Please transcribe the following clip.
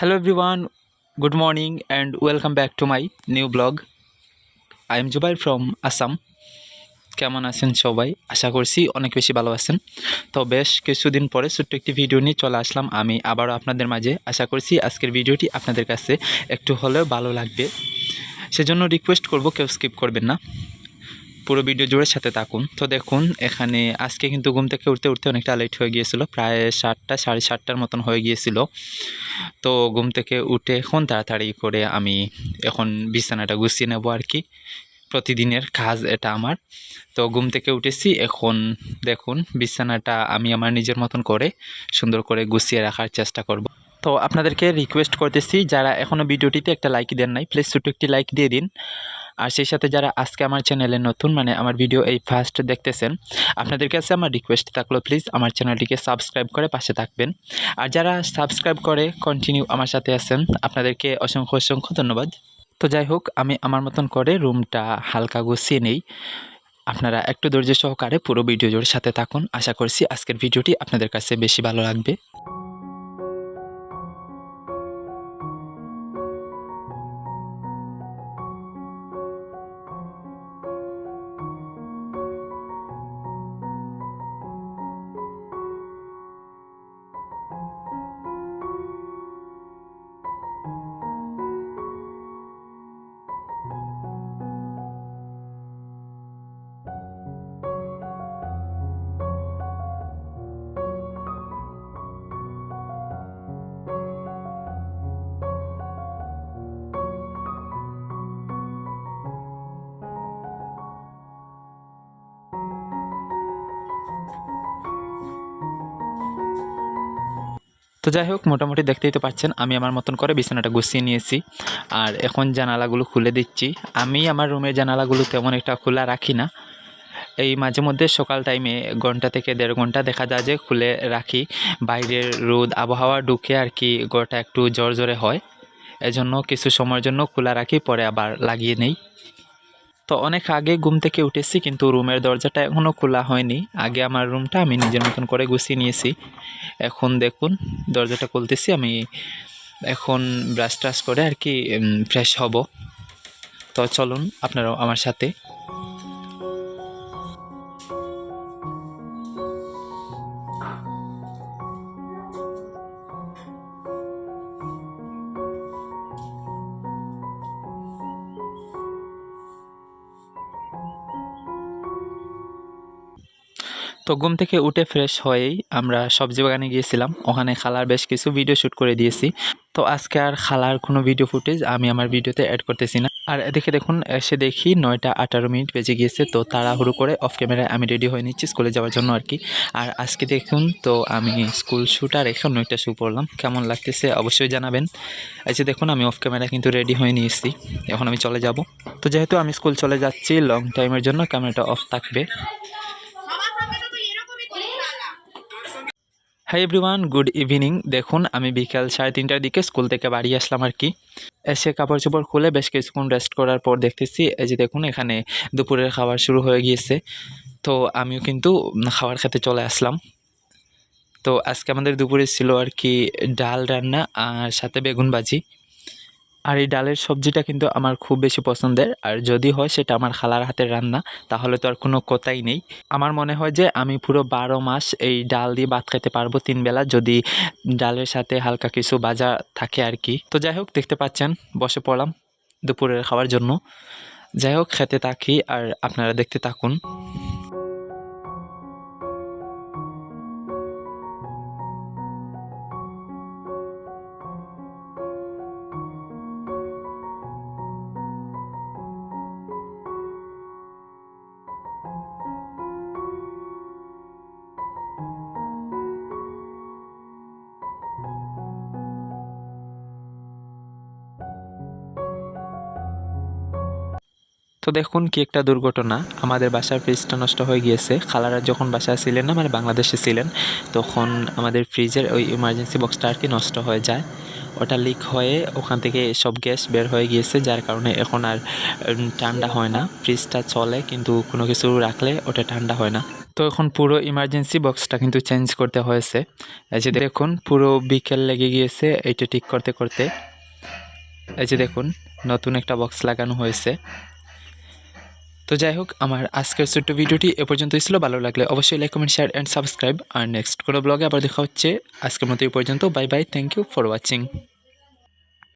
Hello everyone, good morning and welcome back to my new blog. I am Jubair from Assam. কেমন আছেন সবাই? আশা করছি অনেক বেশি ভালো আছেন। তো বেশ কিছুদিন পরে ছোট্ট একটি ভিডিও নিয়ে চলে আসলাম। আমি আবারও আপনাদের মাঝে আশা করছি আজকের ভিডিওটি আপনাদের কাছে একটু হলেও ভালো লাগবে। সেজন্য রিকোয়েস্ট করব কেউ স্কিপ করবেন না। পুরো ভিডিও জুড়ে সাথে থাকুন। তো দেখুন, এখানে আজকে কিন্তু ঘুম থেকে উঠতে উঠতে অনেকটা লেট হয়ে গিয়েছিল, প্রায় সাতটা, সাড়ে সাতটার মতন হয়ে গিয়েছিল। তো ঘুম থেকে উঠে এখন তাড়াতাড়ি করে আমি এখন বিছানাটা গুছিয়ে নেব আর কি, প্রতিদিনের কাজ এটা আমার। তো ঘুম থেকে উঠেছি, এখন দেখুন বিছানাটা আমি আমার নিজের মতন করে সুন্দর করে গুছিয়ে রাখার চেষ্টা করব। তো আপনাদেরকে রিকোয়েস্ট করতেছি, যারা এখনও ভিডিওটিতে একটা লাইক দেন নাই প্লিজ ছোটো একটি লাইক দিয়ে দিন। আর সেই সাথে যারা আজকে আমার চ্যানেলে নতুন মানে আমার ভিডিও এই ফার্স্ট দেখতেছেন, আপনাদের কাছে আমার রিকোয়েস্ট থাকল প্লিজ আমার চ্যানেলটিকে সাবস্ক্রাইব করে পাশে থাকবেন। আর যারা সাবস্ক্রাইব করে কন্টিনিউ আমার সাথে আছেন, আপনাদেরকে অসংখ্য অসংখ্য ধন্যবাদ। তো যাই হোক, আমি আমার মতন করে রুমটা হালকা গুছিয়ে নেই। আপনারা একটু ধৈর্য সহকারে পুরো ভিডিও জোর সাথে থাকুন। আশা করছি আজকের ভিডিওটি আপনাদের কাছে বেশি ভালো লাগবে। তো যাই হোক, মোটামুটি দেখতেই তো পাচ্ছেন, আমি আমার মতন করে বিছানাটা গুছিয়ে নিয়েছি। আর এখন জানালাগুলো খুলে দিচ্ছি। আমি আমার রুমের জানালাগুলো তেমন একটা খোলা রাখি না। এই মাঝে মধ্যে সকাল টাইমে ঘণ্টা থেকে দেড় ঘণ্টা দেখা যায় যে খুলে রাখি। বাইরের রোদ, আবহাওয়া ঢুকে আর কি ঘরটা একটু জ্বর জ্বরে হয়। এজন্য কিছু সময়ের জন্য খোলা রাখি, পরে আবার লাগিয়ে নেই। তো অনেক আগে ঘুম থেকে উঠেছি, কিন্তু রুমের দরজাটা এখনও খোলা হয়নি। আগে আমার রুমটা আমি নিজের মতন করে গুছিয়ে নিয়েছি। এখন দেখুন, দরজাটা খুলতেছি, আমি এখন ব্রাশ ট্রাশ করে আর কি ফ্রেশ হব। তো চলুন, আপনারাও আমার সাথে তো ঘুম থেকে উঠে ফ্রেশ হয়েই আমরা সবজি বাগানে গিয়েছিলাম। ওখানে খালার বেশ কিছু ভিডিও শ্যুট করে দিয়েছি। তো আজকে আর খালার কোনো ভিডিও ফুটেজ আমি আমার ভিডিওতে অ্যাড করতেছি না। আর এদিকে দেখুন, এসে দেখি নয়টা আঠারো মিনিট বেজে গিয়েছে। তো তাড়াহুড়ো করে অফ ক্যামেরায় আমি রেডি হয়ে নিচ্ছি স্কুলে যাওয়ার জন্য আর কি। আর আজকে দেখুন, তো আমি স্কুল শ্যুট আর এখন নয়টা শ্যু পড়লাম কেমন লাগতেছে অবশ্যই জানাবেন। যে দেখুন, আমি অফ ক্যামেরা কিন্তু রেডি হয়ে নিয়েছি। এখন আমি চলে যাব। তো যেহেতু আমি স্কুল চলে যাচ্ছি লং টাইমের জন্য ক্যামেরাটা অফ থাকবে। হাই এভরিওয়ান গুড ইভিনিং দেখুন, আমি বিকাল সাড়ে তিনটার দিকে স্কুল থেকে বাড়ি আসলাম আর কি। এসে কাপড় চোপড় খুলে বেশ কিছুক্ষণ রেস্ট করার পর দেখতেছি, এই যে দেখুন, এখানে দুপুরের খাবার শুরু হয়ে গিয়েছে। তো আমিও কিন্তু খাবার খেতে চলে আসলাম। তো আজকে আমাদের দুপুরে ছিল আর কি ডাল রান্না আর সাথে বেগুন ভাজি। আর এই ডালের সবজিটা কিন্তু আমার খুব বেশি পছন্দের। আর যদি হয় সেটা আমার খালার হাতের রান্না, তাহলে তো আর কোনো কথাই নেই। আমার মনে হয় যে আমি পুরো বারো মাস এই ডাল দিয়ে ভাত খেতে পারব তিন বেলা, যদি ডালের সাথে হালকা কিছু বাজা থাকে আর কি। তো যাই হোক, দেখতে পাচ্ছেন, বসে পড়লাম দুপুরের খাওয়ার জন্য। যাই হোক, খেতে থাকি আর আপনারা দেখতে থাকুন। তো দেখুন কি একটা দুর্ঘটনা। আমাদের বাসার ফ্রিজটা নষ্ট হয়ে গিয়েছে। খালারা যখন বাসায় ছিলেন না মানে বাংলাদেশে ছিলেন, তখন আমাদের ফ্রিজের ওই ইমার্জেন্সি বক্সটা আর কি নষ্ট হয়ে যায়। ওটা লিক হয়ে ওখান থেকে সব গ্যাস বের হয়ে গিয়েছে, যার কারণে এখন আর ঠান্ডা হয় না। ফ্রিজটা চলে, কিন্তু কোনো কিছু রাখলে ওটা ঠান্ডা হয় না। তো এখন পুরো ইমার্জেন্সি বক্সটা কিন্তু চেঞ্জ করতে হয়েছে। এই যে দেখুন, পুরো বিকেল লেগে গিয়েছে এইটা ঠিক করতে করতে। এই যে দেখুন, নতুন একটা বক্স লাগানো হয়েছে। তো যাই হোক, আমার আজকের ছোট্ট ভিডিওটি এ পর্যন্ত ছিল। ভালো লাগলে অবশ্যই like comment share and subscribe R next কোনো ব্লগে আবার দেখা হচ্ছে। আজকের মতো এই পর্যন্ত। Bye bye thank you for watching